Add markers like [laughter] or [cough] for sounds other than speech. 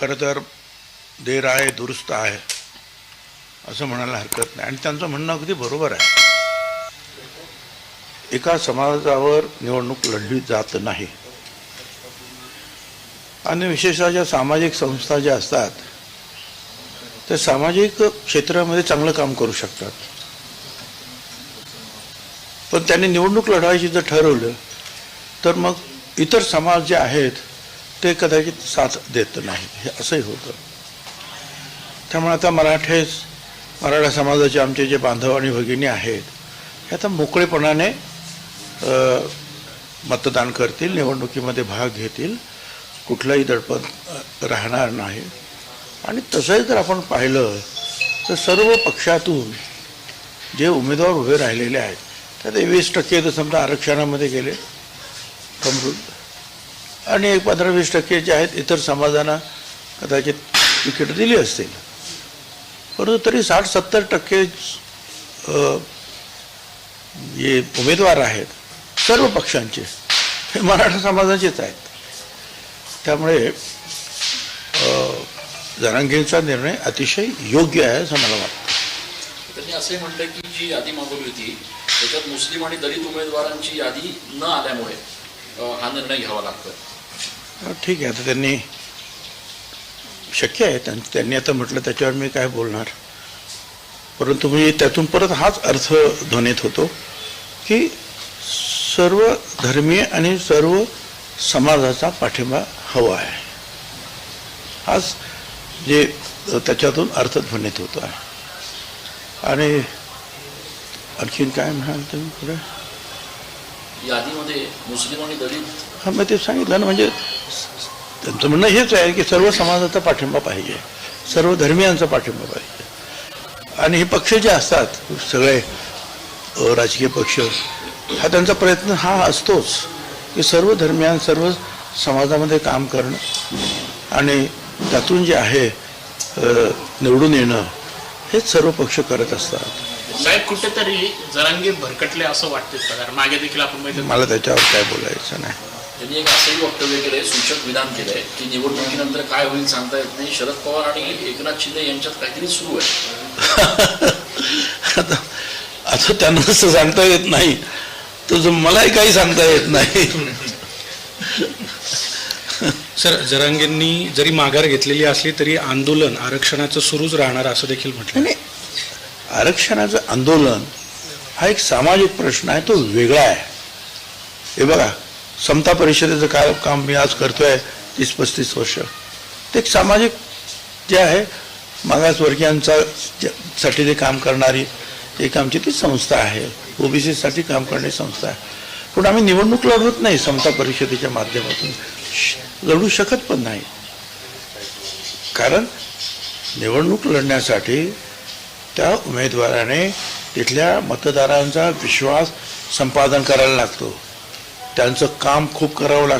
खरं तर देर आहे दुरुस्त आहे असं म्हणायला हरकत नाही. आणि त्यांचं म्हणणं अगदी बरोबर आहे. एका समाजावर निवडणूक लढली जात नाही. आणि विशेषतः ज्या सामाजिक संस्था ज्या असतात त्या सामाजिक क्षेत्रामध्ये चांगलं काम करू शकतात. पण त्यांनी निवडणूक लढवायची जर ठरवलं तर मग इतर समाज जे आहेत ते कदाचित साथ देत नाही. हे असंही होतं. त्यामुळे आता मराठेच मराठा समाजाचे आमचे जे बांधव आणि भगिनी आहेत हे आता मोकळेपणाने मतदान करतील निवडणुकीमध्ये भाग घेतील. कुठलाही दडपण राहणार नाही. आणि तसंही जर आपण पाहिलं तर सर्व पक्षातून जे उमेदवार उभे राहिलेले आहेत त्यात वीस टक्के तर समजा आरक्षणामध्ये गेले. समृद्ध आणि एक पंधरा वीस टक्के जे आहेत इतर समाजांना कदाचित तिकीट दिली असतील. परंतु तरी साठ सत्तर टक्के जे उमेदवार आहेत सर्व पक्षांचे हे मराठा समाजाचेच आहेत. त्यामुळे जरांगींचा निर्णय अतिशय योग्य आहे असं मला वाटतं. त्यांनी असे म्हटलं की जी यादी मागवली होती त्याच्यात मुस्लिम आणि दलित उमेदवारांची यादी न आल्यामुळे हा निर्णय घ्यावा लागतो ठीक आहे आता त्यांनी शक्य आहे त्यां- त्यांनी आता म्हटलं त्याच्यावर मी काय बोलणार. परंतु मी त्यातून परत हाच अर्थ ध्वनीत होतो की सर्व धर्मीय आणि सर्व समाजाचा पाठिंबा हवा आहे. हाच जे त्याच्यातून अर्थ ध्वनीत होतो आहे. आणि आणखीन काय म्हणाल तुम्ही पुढे? यादीमध्ये मुस्लिम आणि दलित हा मग ते सांगितलं ना म्हणजे त्यांचं म्हणणं हेच आहे की सर्व समाजाचा पाठिंबा पाहिजे. सर्व धर्मियांचा पाठिंबा पाहिजे. आणि हे पक्ष जे असतात सगळे राजकीय पक्ष हा त्यांचा प्रयत्न हा असतोच की सर्व धर्मियान सर्व समाजामध्ये काम करणं आणि त्यातून जे आहे निवडून येणं हेच सर्व पक्ष करत असतात. साहेब कुठेतरी जरांगे भरकटले असं वाटते कारण मागे देखील आपण मला त्याच्यावर काय बोलायचं नाही. त्यांनी एक असंही वक्तव्य केलंय सूचक विधान केलंय की निवडणुकीनंतर काय होईल सांगता येत नाही. शरद पवार आणि एकनाथ शिंदे यांच्यात काहीतरी सुरू आहे. [laughs] आता आता त्यांना असं सांगता येत नाही. तर मलाही काही सांगता येत नाही. [laughs] सर जरांगेंनी जरी माघार घेतलेली असली तरी आंदोलन आरक्षणाचं सुरूच राहणार असं देखील म्हटलं आणि आरक्षणाचं आंदोलन हा एक सामाजिक प्रश्न आहे तो वेगळा आहे. हे बघा समता परिषदेचं काय काम मी आज करतोय तीस पस्तीस वर्ष. ते एक सामाजिक जे आहे मागासवर्गीयांचा साठी जे काम करणारी एक आमची ती संस्था आहे. ओबीसीसाठी काम करणारी संस्था आहे. पण आम्ही निवडणूक लढवत नाही समता परिषदेच्या माध्यमातून. श- लढू शकत पण नाही. कारण निवडणूक लढण्यासाठी त्या उमेदवाराने तिथल्या मतदारांचा विश्वास संपादन करायला लागतो. त्यांचं काम खूप करावं लागतं.